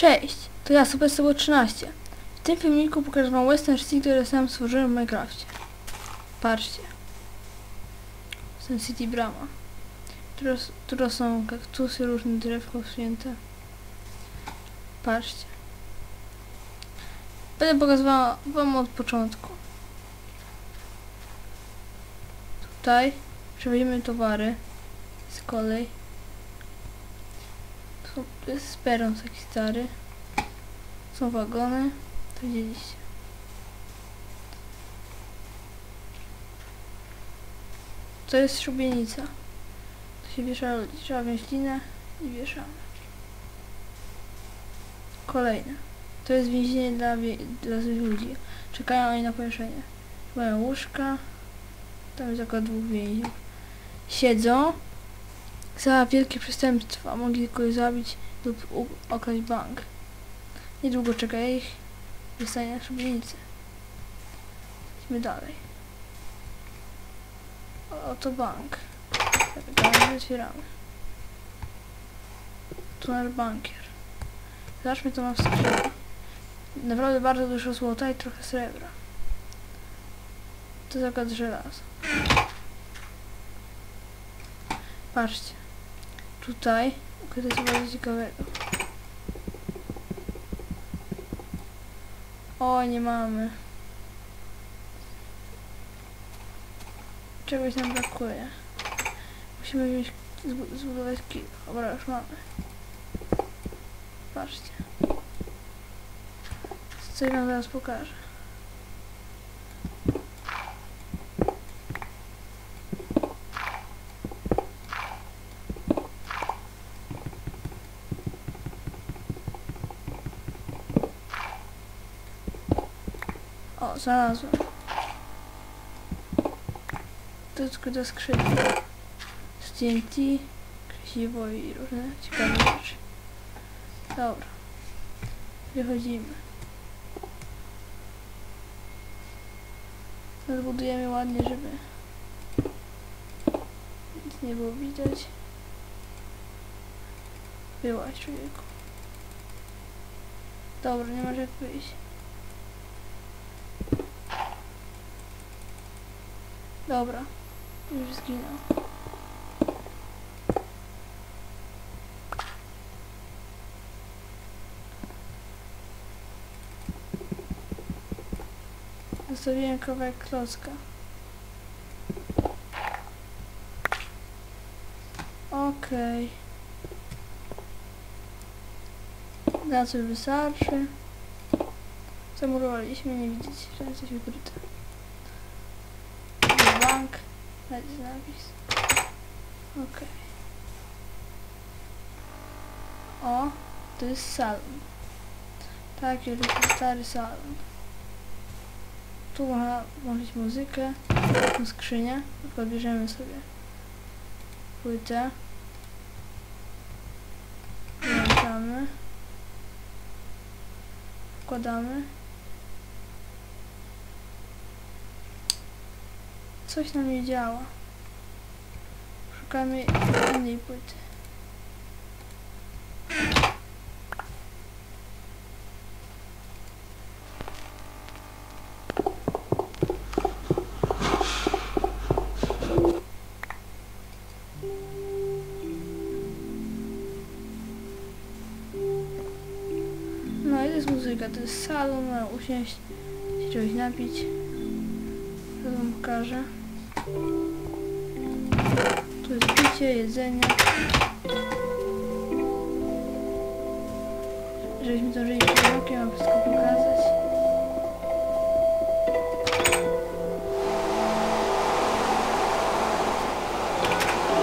Cześć, to ja, Super Sobo 13. W tym filmiku pokażę wam Western City, które sam stworzyłem w Minecrafcie. Patrzcie. Western City Brama. Tu, są kaktusy, różne drewka usunięte. Patrzcie. Będę pokazywała wam od początku. Tutaj przewodzimy towary z kolei. Tu tu jest peron taki stary. Są wagony. To widzieliście. To jest szubienica. Tu się wiesza. Trzeba wziąć linę i wieszamy. Kolejne. To jest więzienie dla, dla złych ludzi. Czekają oni na powieszenie. Mają łóżka. Tam jest około dwóch więźniów. Siedzą za wielkie przestępstwa. Mogli kogoś zabić lub okraść bank. Niedługo czeka ich wystanie na szubienicę. Idźmy dalej. Oto bank. Zapytamy, otwieramy. Tu bankier. Zobaczmy, co ma w skrzyni. Naprawdę bardzo dużo złota i trochę srebra. To zakład żelaza. Patrzcie. Tutaj ukryte jest bardzo ciekawego. O, nie mamy. Czegoś nam brakuje. Musimy wziąć, zbu- zbudować kilo. Dobra, już mamy. Patrzcie. Coś wam zaraz pokażę. O, znalazłem. Jest skryta skrzynia. Z TNT, krzesiwo i różne ciekawe rzeczy. Dobra. Wychodzimy. Zbudujemy ładnie, żeby nic nie było widać. Byłaś człowieku. Dobra, nie masz jak wyjść. Dobra, już zginął. Zostawiłem kawałek klocka. Okej. Na co wystarczy. Zamurowaliśmy, nie widzicie, że jesteś ukryte. Dać napis. Okej. O, to jest salon. Tak, jest stary salon. Tu można włączyć muzykę, taką skrzynię. Podbierzemy sobie płytę. Włączamy. Wkładamy. Coś nam nie działa. Szukamy innej płyty. No i to jest jest salon, można usiąść, się czegoś napić. To wam pokażę. Tu jest picie, jedzenie. Żebyśmy zdążyli przed rokiem, mam wszystko pokazać.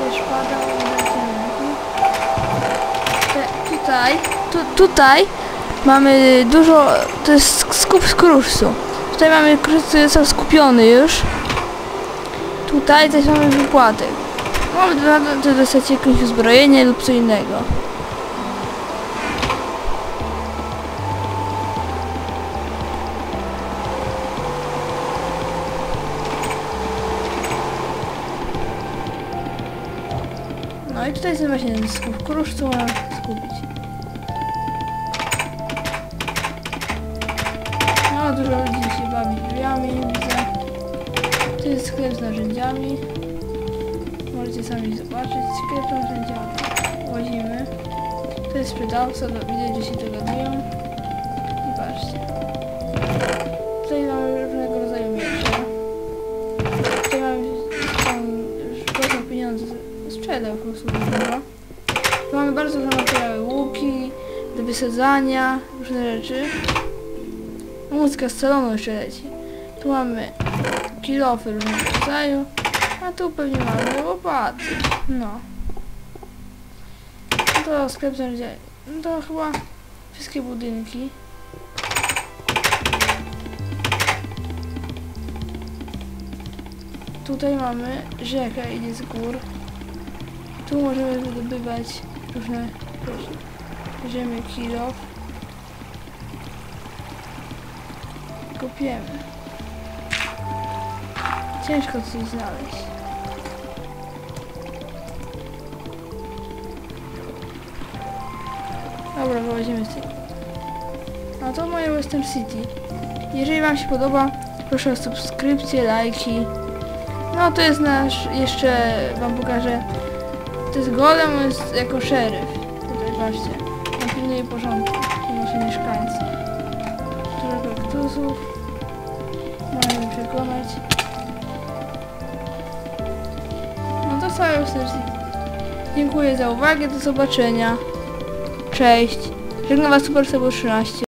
Wiesz, pada, Te, tutaj, tu, tutaj mamy dużo, to jest skup z kruszcu. Tutaj mamy krusz, który jest skupiony już. Tutaj też mamy wypłatek. Mamy to dostać jakieś uzbrojenie lub co innego. No i tutaj jest właśnie skup kruszcu, można skupić. A, dużo ludzi się bawi drzwiami, widzę. To jest sklep z narzędziami. Możecie sami zobaczyć. Sklep z narzędziami. Łazimy. To jest sprzedawca, do- widać, że się dogadują. I patrzcie. Tutaj mamy różnego rodzaju miecze. Tutaj mamy tam pieniądze. Sprzedał po prostu dużo. Tu mamy bardzo różne materiały. Łuki, do wysadzania, różne rzeczy. Muzyka z salonu jeszcze leci. Tu mamy kilofy różnego rodzaju. A tu pewnie mamy łopaty. No. To sklep narzędziami. No to chyba wszystkie budynki. Tutaj mamy rzekę, idzie z gór. Tu możemy wydobywać różne. Bierzemy kilof. Kopiemy. Ciężko coś znaleźć. Dobra, wyłazimy z. A to moje Western City. Jeżeli Wam się podoba, proszę o subskrypcję, lajki. No to jest nasz, jeszcze Wam pokażę. To jest golem, on jest jako szeryf. Tutaj patrzcie. On pilnuje porządku. To nasi mieszkańcy. Dużo kaktusów. Można przekonać. City. Dziękuję za uwagę, do zobaczenia. Cześć. Żegnam Was Super Sebo 13.